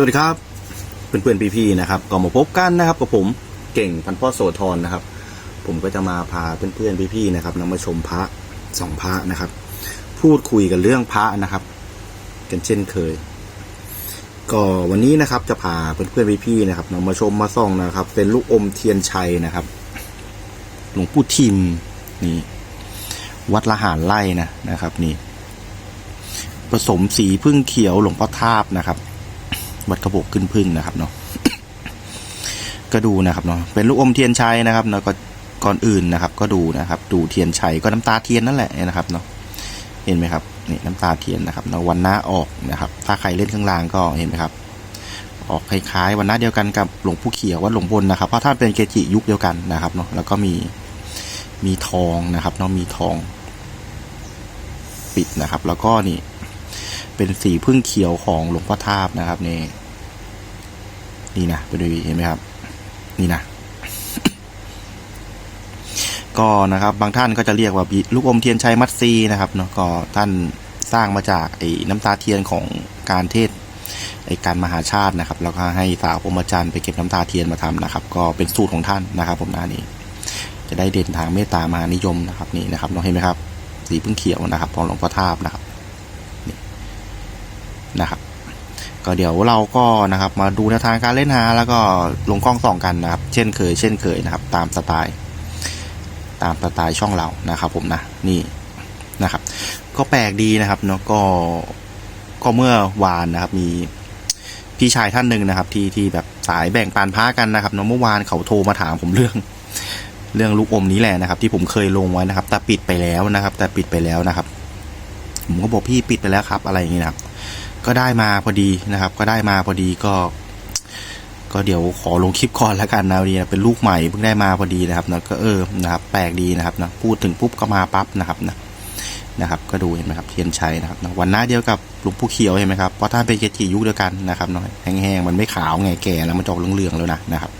สวัสดีครับ เพื่อนๆพี่ๆนะครับก็มาพบกันนะครับกับผมเก่งพันพ่อโสธรนะครับ ผมก็จะมาพาเพื่อนๆพี่ๆนะครับนำมาชมพระสองพระนะครับ พูดคุยกันเรื่องพระนะครับ กันเช่นเคย ก็วันนี้นะครับจะพาเพื่อนๆพี่ๆนะครับนำมาชมมาส่องนะครับ เป็นลูกอมเทียนชัยนะครับ หลวงปู่ทิมนี่วัดละหารไร่นะนะครับ นี่ ผสมสีพึ่งเขียวหลวงพ่อทาบนะครับ วัดกระบอกขึ้นพึ่งนะครับเนาะก็ดูนะครับเนาะเป็นลูกอมเทียนชัยนะครับเนาะก็ก่อนอื่นนะครับ ก็ดูนะครับ ดูเทียนชัยก็น้ำตาเทียนนั่นแหละนะครับเนาะเห็นไหมครับนี่น้ำตาเทียนนะครับเนาะวันหน้าออกนะครับ ถ้าใครเล่นข้างล่างก็เห็นไหมครับ ออกคล้ายๆวันหน้าเดียวกันกับหลวงปู่เขียววัดหลวงพลนะครับเพราะท่านเป็นเกจิยุคเดียวกันนะครับเนาะแล้วก็มีมีทองนะครับเนาะมีทองปิดนะครับ แล้วก็นี่ เป็นสีพึ่งเขียวของหลวงพ่อทาบนะครับนี่นี่นะไปดูเห็นไหมครับ นี่นะก็นะครับ บางท่านก็จะเรียกว่าลูกอมเทียนชัยมัตซีนะครับเนาะก็ท่านสร้างมาจากไอ้น้ำตาเทียนของการเทศไอ้การมหาชาตินะครับ แล้วก็ให้สาวพรมจันทร์ไปเก็บน้ำตาเทียนมาทำนะครับ ก็เป็นสูตรของท่านนะครับ ผมนะนี่จะได้เด่นทางเมตตามหานิยมนะครับนี่นะครับเราเห็นไหมครับ สีพึ่งเขียวนะครับของหลวงพ่อทาบนะครับ นะครับ ก็เดี๋ยวเราก็นะครับ มาดูแนวทางการเล่นหา แล้วก็ลงกล้องส่องกันนะครับ เช่นเคย เช่นเคยนะครับ ตามสไตล์ตามสไตล์ช่องเรานะครับผมนะนี่นะครับ ก็แปลกดีนะครับเนาะก็ก็เมื่อวานนะครับ มีพี่ชายท่านหนึ่งนะครับ ที่ที่แบบสายแบ่งปานพ้ากันนะครับเนาะเมื่อวานเขาโทรมาถามผมเรื่อง เรื่องลูกอมนี้แหละนะครับ ที่ผมเคยลงไว้นะครับ แต่ปิดไปแล้วนะครับ แต่ปิดไปแล้วนะครับ ผมก็บอกพี่ปิดไปแล้วครับ อะไรอย่างนี้นะครับ ก็ได้มาพอดีนะครับ ก็ได้มาพอดีก็ ก็เดี๋ยวขอลงคลิปก่อนแล้วกันนะวันนี้นะเป็นลูกใหม่เพิ่งได้มาพอดีนะครับนะก็เออนะครับ แปลกดีนะครับนะพูดถึงปุ๊บก็มาปั๊บนะครับนะนะครับ ก็ดูเห็นไหมครับเทียนชัยนะครับนะวันหน้าเดียวกับหลวงปู่เขียวเห็นไหมครับเพราะท่านเป็นเกจิยุคเดียวกันนะครับเนาะแห้งๆมันไม่ขาวไงแก่แล้วมันจอกเหลืองๆแล้วนะนะครับ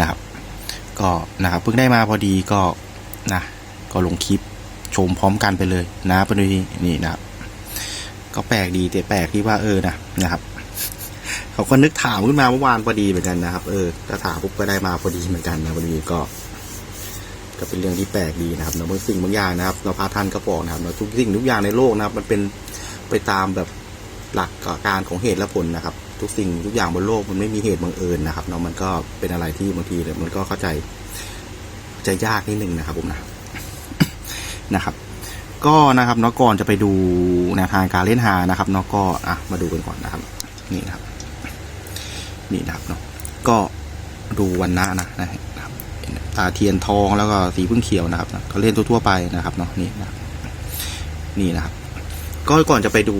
นะครับ ก็นะครับเพิ่งได้มาพอดีก็นะก็ลงคลิปชมพร้อมกันไปเลยนะเป็นนี่นะครับ ก็แปลกดีแต่แปลกที่ว่าเออนะนะครับเขาก็นึกถามขึ้นมาเมื่อวานพอดีเหมือนกันนะครับ เออถ้าถามปุ๊บก็ได้มาพอดีเหมือนกันนะพอดีก็ ก็เป็นเรื่องที่แปลกดีนะครับเนาะบางสิ่งบางอย่างนะครับเราพาท่านก็บอกนะครับเนาะทุกสิ่งทุกอย่างในโลกนะครับ มันเป็นไปตามแบบหลักการของเหตุและผลนะครับ ทุกสิ่งทุกอย่างบนโลกมันไม่มีเหตุบังเอิญนะครับเนาะมันก็เป็นอะไรที่บางทีเนี่ยมันก็เข้าใจใจยากนิดนึงนะครับผมนะนะครับ ก็นะครับเนาะก่อนจะไปดูแนวทางการเล่นหานะครับเนาะก็อะมาดูกันก่อนนะครับ นี่นะครับ นี่นะครับเนาะก็ดูวันหน้านะนะครับตาเทียนทองแล้วก็สีพึ่งเขียวนะครับก็เล่นทั่วๆไปนะครับเนาะนี่นะนี่นะครับ ก็ก่อนจะไปดู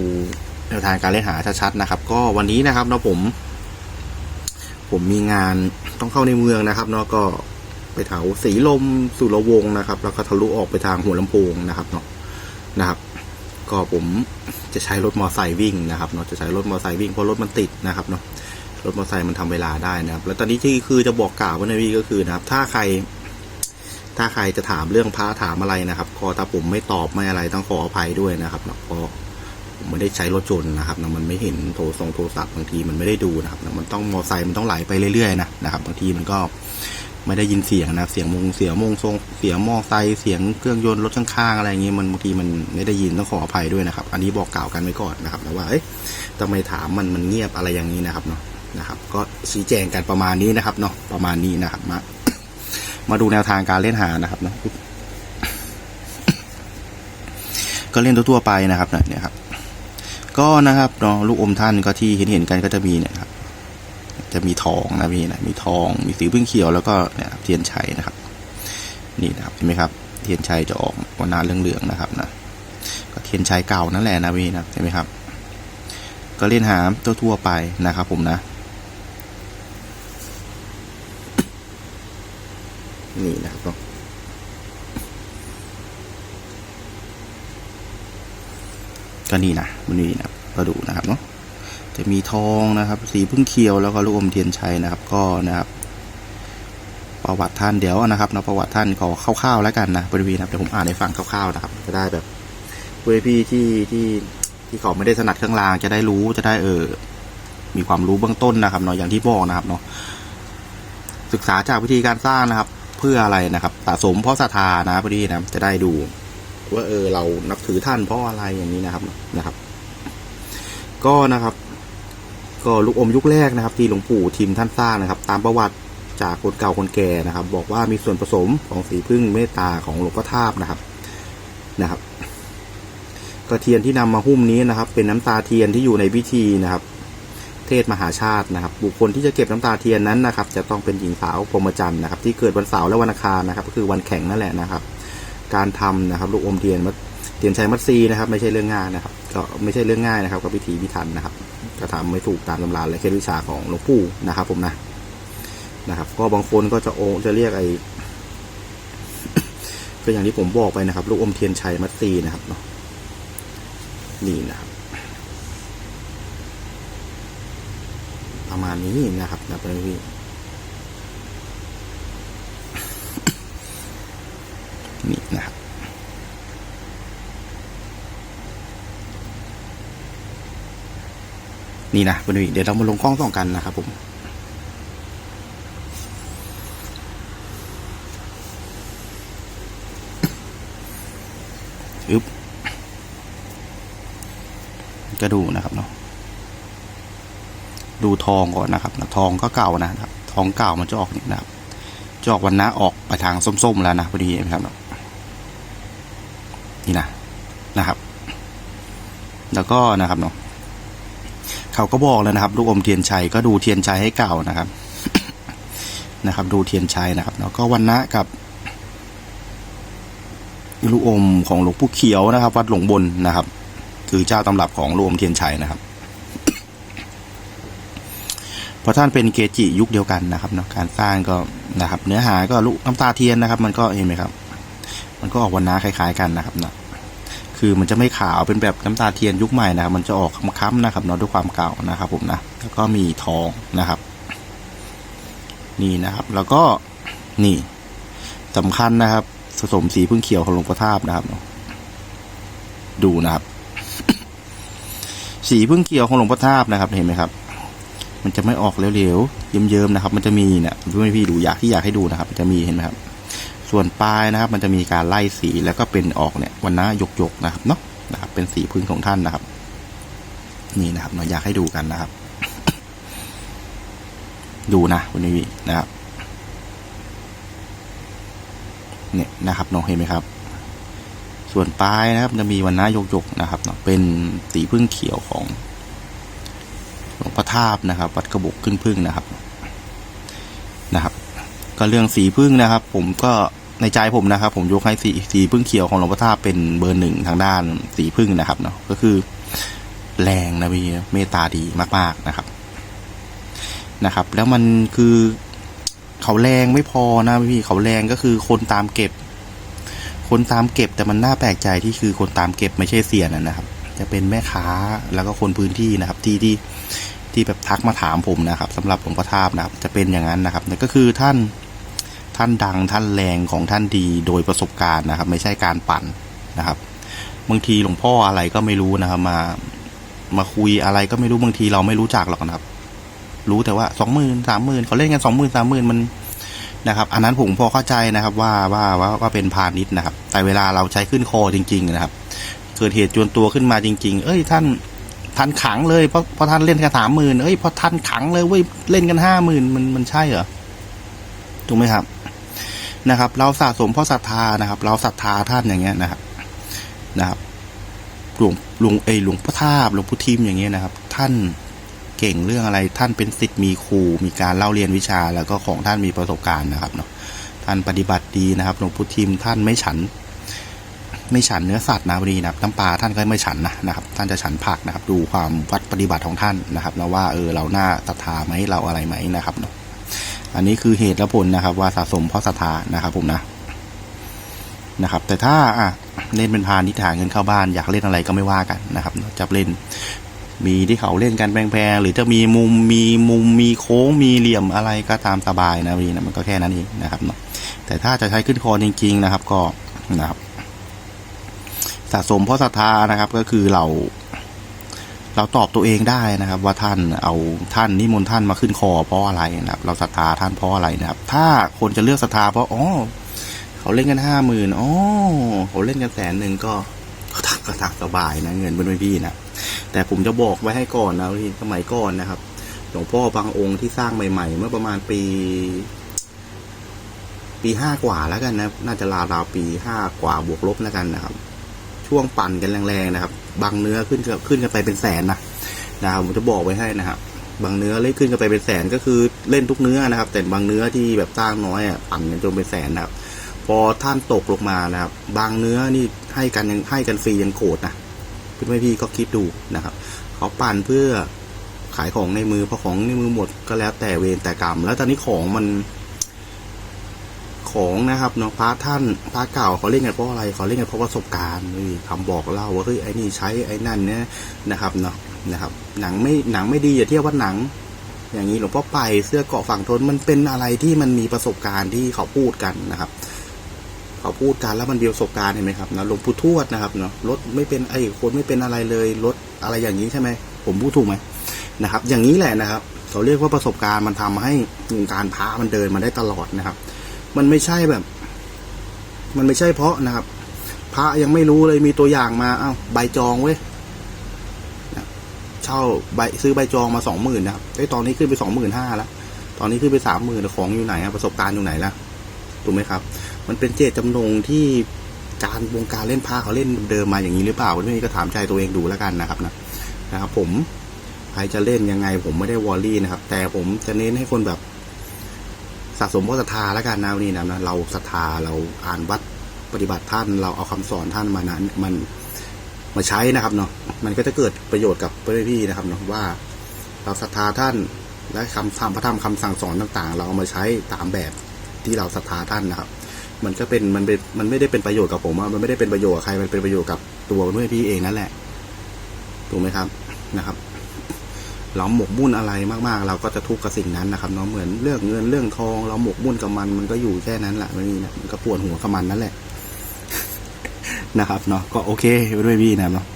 แนวทางการเล่นหาชัดๆนะครับ ก็วันนี้นะครับเนาะผม ผมมีงานต้องเข้าในเมืองนะครับเนาะก็ไปแถวสีลมสุรวงนะครับ แล้วก็ทะลุออกไปทางหัวลำโพงนะครับเนาะ นะครับ ก็ผมจะใช้รถมอไซค์วิ่งนะครับเนาะจะใช้รถมอไซค์วิ่งเพราะรถมันติดนะครับเนาะรถมอไซค์มันทำเวลาได้นะครับ แล้วตอนนี้ที่คือจะบอกกล่าวว้ในวีก็คือนะครับ ถ้าใคร ถ้าใครจะถามเรื่องพระถามอะไรนะครับก็ถ้าผมไม่ตอบไม่อะไรต้องขออภัยด้วยนะครับเนาะเพราะผมไม่ได้ใช้รถจนนะครับเนาะมันไม่เห็นโทรส่งโทรศัพท์บางทีมันไม่ได้ดูนะครับเนาะมันต้องมอไซค์มันต้องไหลไปเรื่อยๆนะนะครับบางทีมันก็ ไม่ได้ยินเสียงนะเสียงมงเสียงมงทรงเสียงมอไซค์เสียงเครื่องยนต์รถข้างๆอะไรอย่างงี้มันบางทีมันไม่ได้ยินต้องขออภัยด้วยนะครับ อันนี้บอกกล่าวกันไว้ก่อนนะครับนะว่าเอ๊ะทำไมถามมันมันเงียบอะไรอย่างนี้นะครับเนาะนะครับ ก็ชี้แจงกันประมาณนี้นะครับเนาะประมาณนี้นะครับมามาดูแนวทางการเล่นหานะครับเนาะก็เล่นทั่วๆไปนะครับเนี่ยครับก็นะครับเนาะลูกอมท่านก็ที่เห็นเห็นกันก็จะมีเนี่ย จะมีทองนะพี่นะมีทอง มีสีพึ่งเขียวแล้วก็เนี่ยเทียนชัยนะครับ นี่นะครับเห็นไหมครับ เทียนชัยจะออกวันาเหลืองๆนะครับนะก็เทียนชัยเก่านั่นแหละนะพี่นะเห็นไหมครับ ก็เล่นหามทั่วไปนะครับ ผมนะ นี่นะครับก็ก็นี่นะมันนี่นะก็ดูนะครับเนาะ จะมีทองนะครับ สีพึ่งเขียวแล้วก็ลูกอมเทียนชัยนะครับ ก็นะครับ ประวัติท่านเดี๋ยวนะครับนะประวัติท่านขอคร่าวๆแล้วกันนะบริวีนะเดี๋ยวผมอ่านให้ฟังคร่าวๆนะครับ จะได้แบบเพื่อพี่ที่ที่ที่เขาไม่ได้ถนัดเครื่องรางจะได้รู้จะได้เออ มีความรู้เบื้องต้นนะครับเนาะอย่างที่บอกนะครับเนาะศึกษาจากวิธีการสร้างนะครับ เพื่ออะไรนะครับสะสมเพราะศรัทธานะพอดีนะจะได้ดูว่าเออเรานับถือท่านเพราะอะไรอย่างนี้นะครับนะครับ ก็นะครับ ก็ลูกอมยุคแรกนะครับ ที่หลวงปู่ทิมท่านสร้างนะครับ ตามประวัติจากคนเก่าคนแก่นะครับ บอกว่ามีส่วนผสมของสีพึ่งเมตตาของหลวงพ่อทาบนะครับนะครับกระเทียนที่นำมาหุ้มนี้นะครับ เป็นน้ำตาเทียนที่อยู่ในพิธีนะครับ เทศมหาชาตินะครับ บุคคลที่จะเก็บน้ำตาเทียนนั้นนะครับ จะต้องเป็นหญิงสาวพรหมจรรย์นะครับ ที่เกิดวันเสาร์และวันอังคารนะครับ ก็คือวันแข่งนั่นแหละนะครับ การทำนะครับ ลูกอมเทียนมัดเทียนชัยมัดซีนะครับ ไม่ใช่เรื่องง่ายนะครับ ก็ไม่ใช่เรื่องง่ายนะครับกับพิธีพิธันนะครับ ก็ทำไม่ถูกตามตำราและเคล็ดวิชาของหลวงปู่นะครับผมนะนะครับ ก็บางคนก็จะโอจะเรียกไอ้ก็อย่างที่ผมบอกไปนะครับ ลูกอมเทียนชัยมัดซีนะครับเนาะนี่นะครับ ประมาณนี้นะครับนะเพื่อนพี่ นี่นะครับ นี่นะเพื่อนพี่เดี๋ยวเรามาลงกล้องส่องกันนะครับผมอึบก็ดูนะครับเนาะดูทองก่อนนะครับนะทองก็เก่านะครับ ทองเก่ามันจะออกนี่นะครับจะออกวันนะออกไปทางส้มๆแล้วนะพอดีนไหมครับนี่นะนะครับ แล้วก็นะครับเนาะ เขาก็บอกแล้วนะครับ ลูกอมเทียนชัยก็ดูเทียนชัยให้เก่านะครับนะครับ ดูเทียนชัยนะครับ แล้วก็วันนะกับลูกอมของหลวงปู่เขียวนะครับ วัดหลวงบนนะครับ คือเจ้าตำรับของลูกอมเทียนชัยนะครับเพราะท่านเป็นเกจิยุคเดียวกันนะครับเนาะการสร้างก็นะครับ เนื้อหาก็ลูกน้ำตาเทียนนะครับ มันก็เห็นไหมครับ มันก็ออกวันน้าคล้าย ๆ กันนะครับเนาะ คือมันจะไม่ขาวเป็นแบบน้ำตาเทียนยุคใหม่นะครับมันจะออกค้ำๆนะครับเนาะด้วยความเก่านะครับ ผมนะแล้วก็มีทองนะครับ นี่นะครับ แล้วก็นี่สำคัญนะครับผสมสีพึ่งเขียวของหลวงพ่อทาบนะครับดูนะครับ สีพึ่งเขียวของหลวงพ่อทาบนะครับ เห็นไหมครับ มันจะไม่ออกเหลวๆเยิ้มๆนะครับ มันจะมีเนี่ยพี่พี่ดูอยากที่อยากให้ดูนะครับ มันจะมีเห็นไหมครับ ส่วนปลายนะครับ มันจะมีการไล่สีแล้วก็เป็นออกเนี่ยวันนะหยกๆนะครับเนาะนะครับ เป็นสีพึ่งของท่านนะครับ นี่นะครับเราอยากให้ดูกันนะครับ ดูนะวันนี้นะครับเนี่ยนะครับน้องเห็นไหมครับ ส่วนปลายนะครับ จะมีวันนะหยกๆนะครับเนาะเป็นสีพึ่งเขียวของหลวงพ่อทาบนะครับ วัดกระบอกขึ้นพึ่งนะครับนะครับ ก็เรื่องสีพึ่งนะครับ ผมก็ ในใจผมนะครับ ผมยกให้สีสีพึ่งเขียวของหลวงพ่อท่าเป็นเบอร์หนึ่งทางด้านสีพึ่งนะครับเนาะก็คือ แรงนะพี่เมตตาดีมากๆนะครับนะครับ แล้วมันคือเขาแรงไม่พอนะพี่เขาแรงก็คือคนตามเก็บ คนตามเก็บแต่มันน่าแปลกใจที่คือคนตามเก็บไม่ใช่เสียนนะครับ จะเป็นแม่ค้าแล้วก็คนพื้นที่นะครับ ที่ที่ที่แบบทักมาถามผมนะครับสำหรับหลวงพ่อทาบนะครับ จะเป็นอย่างนั้นนะครับก็คือท่าน ท่านดังท่านแรงของท่านดีโดยประสบการณ์นะครับ ไม่ใช่การปั่นนะครับบางทีหลวงพ่ออะไรก็ไม่รู้นะครับ มามาคุยอะไรก็ไม่รู้บางทีเราไม่รู้จักหรอกนะครับ รู้แต่ว่าสองหมื่นสามหมื่นเขาเล่นกันสองหมื่นสามหมื่นมันนะครับ อันนั้นผมพอเข้าใจนะครับ ว่าว่าว่าว่าเป็นพาณิชย์นะครับ แต่เวลาเราใช้ขึ้นคอจริง ๆ นะครับ เกิดเหตุจวนตัวขึ้นมาจริง ๆ เอ้ยท่านท่านขังเลยเพราะเพราะท่านเล่นกันสามหมื่นเอ้ยเพราะท่านขังเลยเว้ยเล่นกันห้าหมื่นมันมันใช่เหรอถูกไหมครับ นะครับ เราสะสมเพราะศรัทธานะครับ เราศรัทธาท่านอย่างเงี้ยนะครับนะครับหลวงหลวงเอหลวงพ่อทาบหลวงพ่อทิมอย่างเงี้ยนะครับ ท่านเก่งเรื่องอะไรท่านเป็นศิษย์มีครูมีการเล่าเรียนวิชาแล้วก็ของท่านมีประสบการณ์นะครับเนาะท่านปฏิบัติดีนะครับหลวงพ่อทิมท่านไม่ฉัน ไม่ฉันเนื้อสัตว์นะพอดีนะครับน้ำปลาท่านก็ไม่ฉันนะนะครับ ท่านจะฉันผักนะครับ ดูความวัดปฏิบัติของท่านนะครับแล้วว่าเออเราหน้าศรัทธาไหมเราอะไรไหมนะครับเนาะ อันนี้คือเหตุและผลนะครับ ว่าสะสมเพราะศรัทธานะครับ ผมนะนะครับ แต่ถ้าอะเล่นเป็นพาณิชย์หาเงินเข้าบ้าน อยากเล่นอะไรก็ไม่ว่ากันนะครับจะเล่น มีที่เขาเล่นกันแพงๆหรือจะมีมุมมีมุมมีโค้งมีเหลี่ยมอะไรก็ตามสบายนะพี่นะมันก็แค่นั้นเองนะครับเนาะแต่ถ้าจะใช้ขึ้นคอจริงๆนะครับ ก็นะครับ สะสมเพราะศรัทธานะครับ ก็คือเรา เราตอบตัวเองได้นะครับ ว่าท่านเอาท่านนิมนต์ท่านมาขึ้นคอเพราะอะไรนะครับ เราศรัทธาท่านเพราะอะไรนะครับ ถ้าคนจะเลือกศรัทธาเพราะอ๋อเขาเล่นกันห้าหมื่นอ๋อเขาเล่นกันแสนหนึ่งก็ก็ทักก็ทักสบายนะเงินเป็นไม่พี่นะแต่ผมจะบอกไว้ให้ก่อนนะที่สมัยก่อนนะครับหลวงพ่อบางองค์ที่สร้างใหม่ๆ เมื่อประมาณปี ปีห้ากว่าแล้วกันนะ น่าจะราวราวๆปีห้ากว่าบวกลบแล้วกันนะครับ ช่วงปั่นกันแรงๆนะครับ บางเนื้อขึ้นกับขึ้นกันไปเป็นแสนนะนะครับผมจะบอกไว้ให้นะครับบางเนื้อเล่นขึ้นกันไปเป็นแสนก็คือเล่นทุกเนื้อนะครับ แต่บางเนื้อที่แบบสร้างน้อยอะปั่นกันจนเป็นแสนนะครับ พอท่านตกลงมานะครับ บางเนื้อนี่ให้กันยังให้กันฟรียังโกรธนะพี่ไม่พี่ก็คิดดูนะครับเขาปั่นเพื่อขายของในมือพอของในมือหมดก็แล้วแต่เวรแต่กรรม แล้วตอนนี้ของมัน ของนะครับเนาะพระท่านพระเก่าเขาเล่นกันเพราะอะไรเขาเล่นกันเพราะประสบการณ์นี่คำบอกเล่าว่าเฮ้ยไอ้นี่ใช้ไอ้นั่นเนี่ยนะครับเนาะนะครับ หนังไม่หนังไม่ดีอย่าเทียบว่าหนัง อย่างนี้หลวงพ่อไปเสื้อเกาะฝั่งทนมันเป็นอะไรที่มันมีประสบการณ์ที่เขาพูดกันนะครับเขาพูดกันแล้วมันมีประสบการณ์เห็นไหมครับนะหลวงปู่ทวดนะครับเนาะรถไม่เป็นไอ้คนไม่เป็นอะไรเลยรถอะไรอย่างนี้ใช่ไหมผมพูดถูกไหมนะครับ อย่างนี้แหละนะครับเขาเรียกว่าประสบการณ์มันทำให้วงการพระมันเดินมาได้ตลอดนะครับ มันไม่ใช่แบบ มันไม่ใช่เพราะนะครับ พระยังไม่รู้เลยมีตัวอย่างมาเอ้าใบจองเว้ยเช่าใบซื้อใบจองมาสองหมื่นนะครับไอ้ตอนนี้ขึ้นไปสองหมื่นห้าแล้วตอนนี้ขึ้นไปสามหมื่นของอยู่ไหนประสบการณ์อยู่ไหนล่ะถูกไหมครับ มันเป็นเจตจำนงที่การวงการเล่นพระเขาเล่นเดิมมาอย่างนี้หรือเปล่านี่ก็ถามใจตัวเองดูแล้วกันนะครับนะนะครับ ผมใครจะเล่นยังไงผมไม่ได้วอลลี่นะครับ แต่ผมจะเน้นให้คนแบบ สะสมเพราะศรัทธาแล้วกันนะวันนี่นะนะเราศรัทธาเราอ่านวัดปฏิบัติท่านเราเอาคำสอนท่านมานั้นมันมาใช้นะครับเนาะมันก็จะเกิดประโยชน์กับพี่ๆนะครับเนาะว่า เราศรัทธาท่านและคำธรรมพระธรรมคำสั่งสอนต่าง ๆ เราเอามาใช้ตามแบบที่เราศรัทธาท่านนะครับ มันก็เป็นมันเป็นมันไม่ได้เป็นประโยชน์กับผมอะมันไม่ได้เป็นประโยชน์กับใครมันเป็นประโยชน์กับตัวด้วยพี่เองนั่นแหละถูกไหมครับนะครับ เราหมกมุ่นอะไรมากๆ เราก็จะทุกข์กับสิ่งนั้นนะครับเนาะเหมือนเรื่องเงินเรื่องทอง เราหมกมุ่นกับมันมันก็อยู่แค่นั้นแหละไม่มีนะมันก็ปวดหัวกับมันนั่นแหละนะครับเนาะก็โอเคด้วยพี่นะครับเนาะ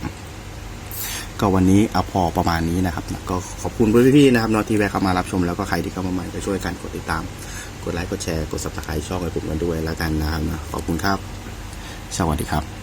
ก็วันนี้เอาพอประมาณนี้นะครับนะก็ขอบคุณพี่ๆนะครับเนาะที่แวะเข้ามารับชมแล้วก็ใครที่เข้ามาใหม่ก็ช่วยกันกดติดตาม กดไลค์กดแชร์กด subscribe ช่องให้ผมกันด้วยแล้วกันนะครับนะขอบคุณครับ สวัสดีครับ